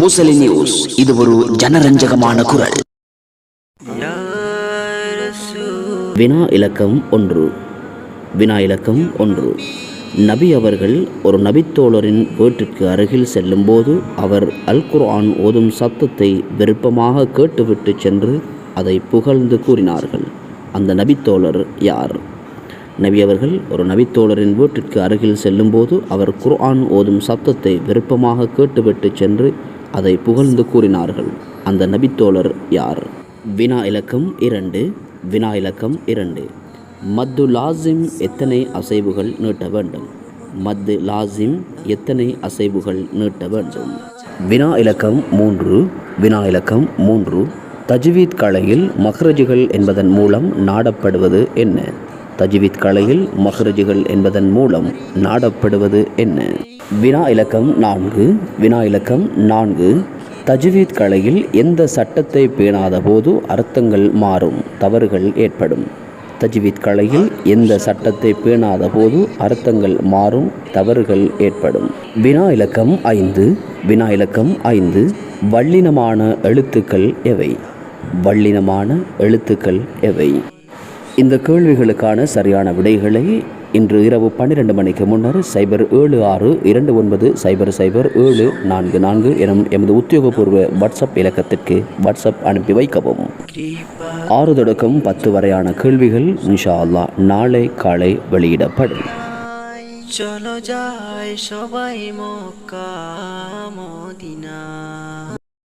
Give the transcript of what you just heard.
Musali news இது ஒரு ஜனரஞ்சகமான குரல். வினா இலக்கம் ஒன்று. வினா இலக்கம் ஒன்று. நபி அவர்கள் ஒரு நபித்தோழரின் வீட்டிற்கு அருகில் செல்லும்போது அவர் அல் குர்ஆன் ஓதும் சத்தத்தை விருப்பமாக கேட்டுவிட்டு சென்று அதை புகழ்ந்து கூறினார்கள். அந்த நபித்தோழர் யார்? நபி அவர்கள் ஒரு நபித்தோழரின் வீட்டிற்கு அருகில் செல்லும்போது அவர் குர்ஆன் ஓதும் சத்தத்தை விருப்பமாக கேட்டுவிட்டு சென்று அதை புகழ்ந்து கூறினார்கள். அந்த நபித்தோழர் யார்? வினா இலக்கம் இரண்டு வினா இலக்கம் இரண்டு. மத்து லாசிம் எத்தனை அசைவுகள் நீட்ட வேண்டும்? மத்து லாசிம் எத்தனை அசைவுகள் நீட்ட வேண்டும்? வினா இலக்கம் மூன்று வினா இலக்கம் மூன்று. தஜ்வீத் கலையில் மஹ்ரஜுகள் என்பதன் மூலம் நாடப்படுவது என்ன? தஜ்வித் கலையில் மஹ்ரஜுகள் என்பதன் மூலம் நாடப்படுவது என்ன? வினா இலக்கம் நான்கு வினா இலக்கம் நான்கு. தஜ்வீத் கலையில் எந்த சட்டத்தை பேணாத போது அர்த்தங்கள் மாறும் தவறுகள் ஏற்படும். தஜ்வீத் கலையில் எந்த சட்டத்தை பேணாத போது அர்த்தங்கள் மாறும் தவறுகள் ஏற்படும். வினா இலக்கம் ஐந்து வினா இலக்கம் ஐந்து. வல்லினமான எழுத்துக்கள் எவை? வல்லினமான எழுத்துக்கள் எவை? இந்த கேள்விகளுக்கான சரியான விடைகளை இன்று இரவு பன்னிரண்டு மணிக்கு முன்னர் சைபர் ஏழு ஆறு இரண்டு ஒன்பது சைபர் சைபர் ஏழு நான்கு நான்கு எனும் எமது உத்தியோகபூர்வ வாட்ஸ்அப் இலக்கத்திற்கு வாட்ஸ்அப் அனுப்பி வைக்கவும் ஆறு தொடக்கம் பத்து வரையான கேள்விகள் இன்ஷா அல்லாஹ் நாளை காலை வெளியிடப்படும் চলো যাই সবাই মক্কা মদিনা